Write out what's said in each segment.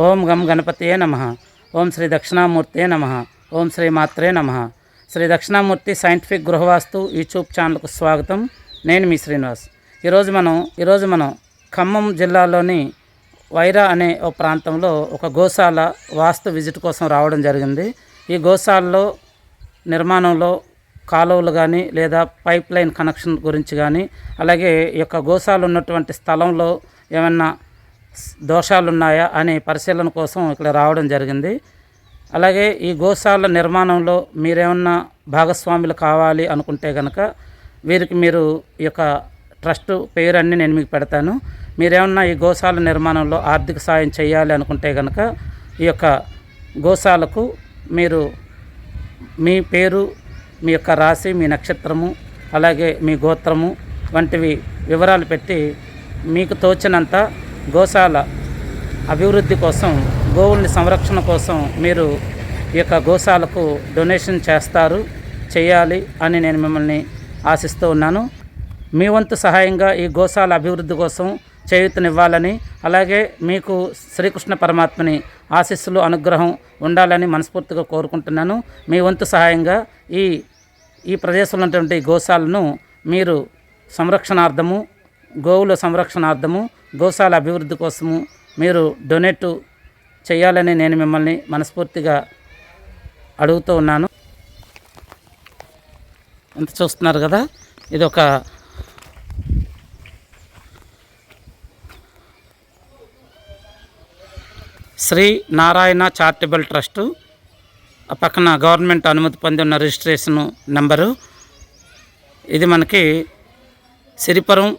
ఓం గం గణపతియే నమ. ఓం శ్రీ దక్షిణామూర్తే నమ. ఓం శ్రీ మాత్రే నమ. శ్రీ దక్షిణామూర్తి సైంటిఫిక్ గృహవాస్తు యూట్యూబ్ ఛానల్కు స్వాగతం. నేను మీ శ్రీనివాస్. ఈరోజు మనం ఈరోజు మనం ఖమ్మం జిల్లాలోని వైరా అనే ఒక ప్రాంతంలో ఒక గోశాల వాస్తు విజిట్ కోసం రావడం జరిగింది. ఈ గోశాలలో నిర్మాణంలో కాలువలు కానీ లేదా పైప్ లైన్ కనెక్షన్ గురించి కానీ అలాగే ఈ యొక్క గోశాలు ఉన్నటువంటి స్థలంలో ఏమన్నా దోషాలున్నాయా దోషాలు ఉన్నాయా అనే పరిశీలన కోసం ఇక్కడ రావడం జరిగింది. అలాగే ఈ గోశాల నిర్మాణంలో మీరేమన్నా భాగస్వాములు కావాలి అనుకుంటే కనుక వీరికి మీరు ఈ యొక్క ట్రస్ట్ పేరన్నీ నేను మీకు పెడతాను. మీరేమన్నా ఈ గోశాల నిర్మాణంలో ఆర్థిక సాయం చేయాలి అనుకుంటే కనుక ఈ యొక్క గోశాలకు మీరు మీ పేరు మీ యొక్క రాశి మీ నక్షత్రము అలాగే మీ గోత్రము వంటివి వివరాలు పెట్టి మీకు తోచినంత గోశాల అభివృద్ధి కోసం గోవుల్ని సంరక్షణ కోసం మీరు ఈ యొక్క గోశాలకు డొనేషన్ చేస్తారు చేయాలి అని నేను మిమ్మల్ని ఆశిస్తూ ఉన్నాను. మీ వంతు సహాయంగా ఈ గోశాల అభివృద్ధి కోసం చేయూతనివ్వాలని అలాగే మీకు శ్రీకృష్ణ పరమాత్మని ఆశీస్సులు అనుగ్రహం ఉండాలని మనస్ఫూర్తిగా కోరుకుంటున్నాను. మీ వంతు సహాయంగా ఈ ఈ ప్రదేశంలో ఉన్నటువంటి గోశాలను మీరు సంరక్షణార్థము గోవుల సంరక్షణార్థము గోశాల అభివృద్ధి కోసము మీరు డొనేట్ చేయాలని నేను మిమ్మల్ని మనస్ఫూర్తిగా అడుగుతూ ఉన్నాను. ఎంత చూస్తున్నారు కదా? ఇది ఒక శ్రీ నారాయణ చారిటబుల్ ట్రస్టు ఆ పక్కన గవర్నమెంట్ అనుమతి పొంది ఉన్న రిజిస్ట్రేషన్ నెంబరు. ఇది మనకి సిరిపురం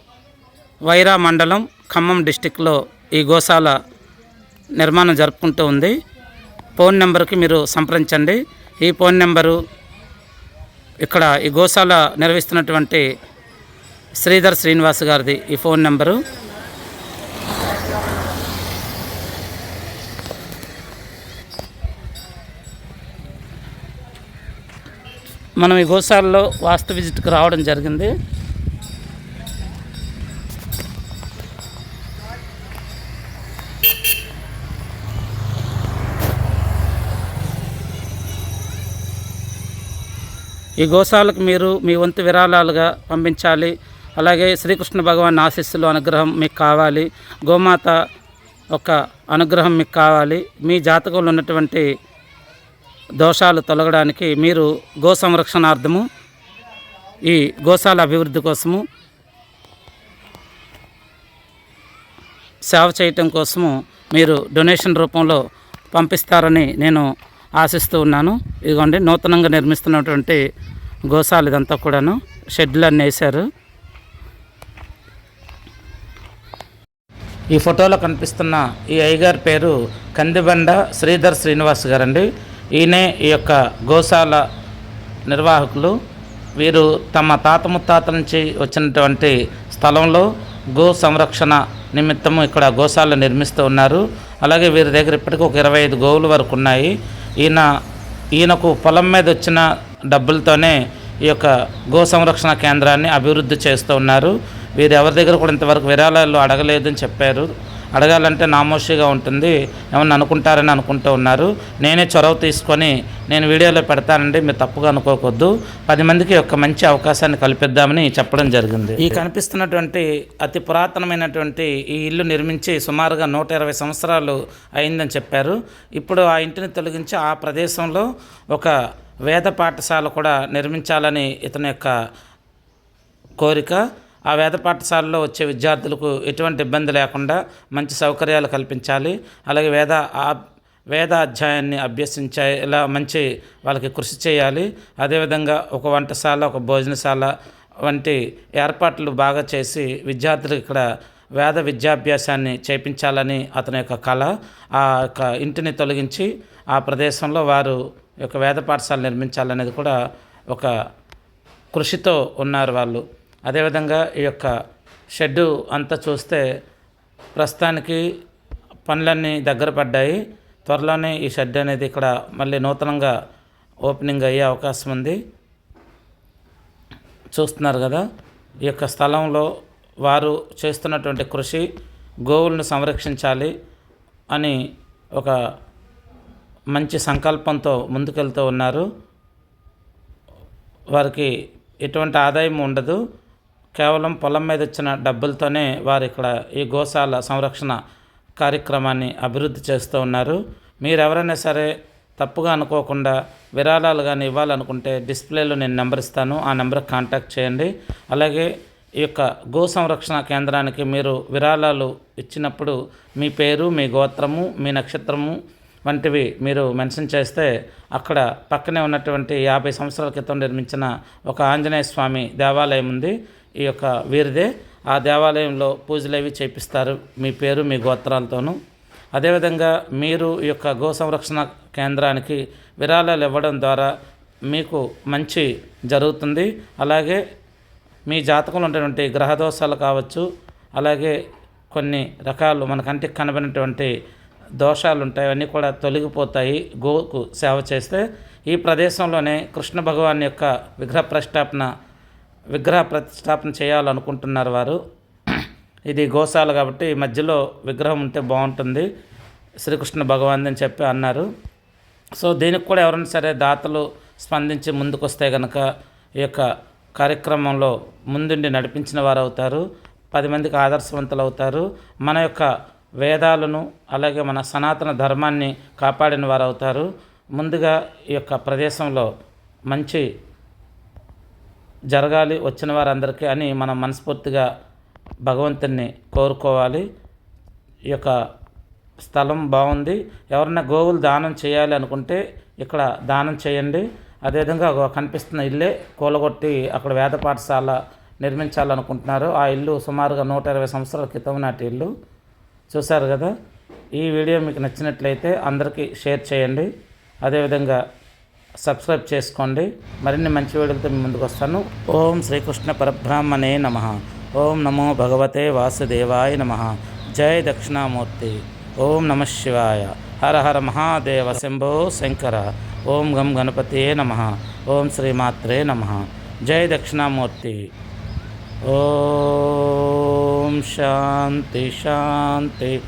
వైరా మండలం ఖమ్మం డిస్టిక్లో ఈ గోశాల నిర్మాణం జరుపుకుంటూ ఉంది. ఫోన్ నెంబర్కి మీరు సంప్రదించండి. ఈ ఫోన్ నెంబరు ఇక్కడ ఈ గోశాల నిర్వహిస్తున్నటువంటి శ్రీధర్ శ్రీనివాస్ గారిది ఈ ఫోన్ నెంబరు. మనం ఈ గోశాలలో వాస్తు విజిట్కి రావడం జరిగింది. ఈ గోశాలకు మీరు మీ వంతు విరాళాలుగా పంపించాలి. అలాగే శ్రీకృష్ణ భగవాన్ ఆశీస్సులు అనుగ్రహం మీకు కావాలి. గోమాత ఒక అనుగ్రహం మీకు కావాలి. మీ జాతకంలో ఉన్నటువంటి దోషాలు తొలగడానికి మీరు గో సంరక్షణార్థము ఈ గోశాల అభివృద్ధి కోసము సేవ చేయటం కోసము మీరు డొనేషన్ రూపంలో పంపిస్తారని నేను ఆశిస్తూ ఉన్నాను. ఇదిగోండి నూతనంగా నిర్మిస్తున్నటువంటి గోశాల ఇదంతా కూడాను షెడ్లు అన్నీ వేశారు. ఈ ఫోటోలో కనిపిస్తున్న ఈ అయ్యగారి పేరు కందిబండ శ్రీధర్ శ్రీనివాస్ గారండి. ఈయనే ఈ యొక్క గోశాల నిర్వాహకులు. వీరు తమ తాత ముత్తాత నుంచి వచ్చినటువంటి స్థలంలో గో సంరక్షణ నిమిత్తము ఇక్కడ గోశాల నిర్మిస్తూ ఉన్నారు. అలాగే వీరి దగ్గర ఇప్పటికీ ఒక ఇరవై ఐదు గోవులు వరకు ఉన్నాయి. ఈయన ఈయనకు పొలం మీద వచ్చిన డబ్బులతోనే ఈ యొక్క గో సంరక్షణ కేంద్రాన్ని అభివృద్ధి చేస్తూ ఉన్నారు. వీరు ఎవరి దగ్గర కూడా ఇంతవరకు విరాళాలు అడగలేదని చెప్పారు. అడగాలంటే నామోషిగా ఉంటుంది. ఏమన్నా అనుకుంటారని అనుకుంటూ ఉన్నారు. నేనే చొరవ తీసుకొని నేను వీడియోలో పెడతానండి. మీరు తప్పుగా అనుకోకూడదు. పది మందికి ఒక మంచి అవకాశాన్ని కల్పిద్దామని చెప్పడం జరిగింది. ఈ కనిపిస్తున్నటువంటి అతి పురాతనమైనటువంటి ఈ ఇల్లు నిర్మించి సుమారుగా నూట ఇరవై సంవత్సరాలు అయిందని చెప్పారు. ఇప్పుడు ఆ ఇంటిని తొలగించి ఆ ప్రదేశంలో ఒక వేద పాఠశాల కూడా నిర్మించాలని ఇతని యొక్క కోరిక. ఆ వేద పాఠశాలలో వచ్చే విద్యార్థులకు ఎటువంటి ఇబ్బంది లేకుండా మంచి సౌకర్యాలు కల్పించాలి. అలాగే వేద ఆ వేద అధ్యాయాన్ని అభ్యసించేలా మంచి వాళ్ళకి కృషి చేయాలి. అదేవిధంగా ఒక వంటశాల ఒక భోజనశాల వంటి ఏర్పాట్లు బాగా చేసి విద్యార్థులకు ఇక్కడ వేద విద్యాభ్యాసాన్ని చేపించాలని అతని యొక్క కళ. ఆ యొక్క ఇంటిని తొలగించి ఆ ప్రదేశంలో వారు యొక్క వేద పాఠశాల నిర్మించాలనేది కూడా ఒక కృషితో ఉన్నారు వాళ్ళు. అదేవిధంగా ఈ యొక్క షెడ్డు అంతా చూస్తే ప్రస్తుతానికి పనులన్నీ దగ్గర పడ్డాయి. త్వరలోనే ఈ షెడ్ అనేది ఇక్కడ మళ్ళీ నూతనంగా ఓపెనింగ్ అయ్యే అవకాశం ఉంది. చూస్తున్నారు కదా ఈ యొక్క స్థలంలో వారు చేస్తున్నటువంటి కృషి గోవులను సంరక్షించాలి అని ఒక మంచి సంకల్పంతో ముందుకెళ్తూ ఉన్నారు. వారికి ఎటువంటి ఆదాయం ఉండదు. కేవలం పొలం మీద ఇచ్చిన డబ్బులతోనే వారు ఇక్కడ ఈ గోశాల సంరక్షణ కార్యక్రమాన్ని అభివృద్ధి చేస్తూ ఉన్నారు. మీరు ఎవరైనా సరే తప్పుగా అనుకోకుండా విరాళాలు కానీ ఇవ్వాలనుకుంటే డిస్ప్లేలో నేను నెంబర్ ఇస్తాను. ఆ నెంబర్కి కాంటాక్ట్ చేయండి. అలాగే ఈ యొక్క గో సంరక్షణ కేంద్రానికి మీరు విరాళాలు ఇచ్చినప్పుడు మీ పేరు మీ గోత్రము మీ నక్షత్రము వంటివి మీరు మెన్షన్ చేస్తే అక్కడ పక్కనే ఉన్నటువంటి యాభై సంవత్సరాల క్రితం నిర్మించిన ఒక ఆంజనేయ స్వామి దేవాలయం ఉంది. ఈ యొక్క వీరిదే ఆ దేవాలయంలో పూజలు అవి చేపిస్తారు. మీ పేరు మీ గోత్రాలతోనూ. అదేవిధంగా మీరు ఈ యొక్క గో సంరక్షణ కేంద్రానికి విరాళాలు ఇవ్వడం ద్వారా మీకు మంచి జరుగుతుంది. అలాగే మీ జాతకంలో ఉన్నటువంటి గ్రహదోషాలు కావచ్చు అలాగే కొన్ని రకాలు మన కంటికి కనబడినటువంటి దోషాలు ఉంటాయి అవన్నీ కూడా తొలగిపోతాయి గోకు సేవ చేస్తే. ఈ ప్రదేశంలోనే కృష్ణ భగవాన్ యొక్క విగ్రహ ప్రతిష్టాపన విగ్రహ ప్రతిష్టాపన చేయాలనుకుంటున్నారు వారు. ఇది గోశాల కాబట్టి మధ్యలో విగ్రహం ఉంటే బాగుంటుంది. శ్రీకృష్ణ భగవాన్ అని చెప్పి అన్నారు. సో దీనికి కూడా ఎవరైనా సరే దాతలు స్పందించి ముందుకొస్తే కనుక ఈ యొక్క కార్యక్రమంలో ముందుండి నడిపించిన వారు అవుతారు. పది మందికి ఆదర్శవంతులు అవుతారు. మన యొక్క వేదాలను అలాగే మన సనాతన ధర్మాన్ని కాపాడిన వారు అవుతారు. ముందుగా ఈ యొక్క ప్రదేశంలో మంచి జరగాలి వచ్చిన వారందరికీ అని మనం మనస్ఫూర్తిగా భగవంతుని కోరుకోవాలి. ఈ యొక్క స్థలం బాగుంది. ఎవరైనా గోవులు దానం చేయాలి అనుకుంటే ఇక్కడ దానం చేయండి. అదేవిధంగా కనిపిస్తున్న ఇల్లే కూలగొట్టి అక్కడ వేద పాఠశాల నిర్మించాలనుకుంటున్నారు. ఆ ఇల్లు సుమారుగా నూట ఇరవై సంవత్సరాల క్రితం నాటి ఇల్లు. చూశారు కదా? ఈ వీడియో మీకు నచ్చినట్లయితే అందరికీ షేర్ చేయండి. అదేవిధంగా సబ్స్క్రైబ్ చేసుకోండి. మరిన్ని మంచి వీడియోలతో మీ ముందుకు వస్తాను. ఓం శ్రీకృష్ణ పరబ్రహ్మణే నమ. ఓం నమో భగవతే వాసుదేవాయ నమ. జయ దక్షిణామూర్తి. ఓం నమ శివాయ. హర హర మహాదేవ శంభో శంకర. ఓం గం గణపతియే నమ. ఓం శ్రీమాత్రే నమ. జయ దక్షిణామూర్తి. ఓం శాంతి శాంతి.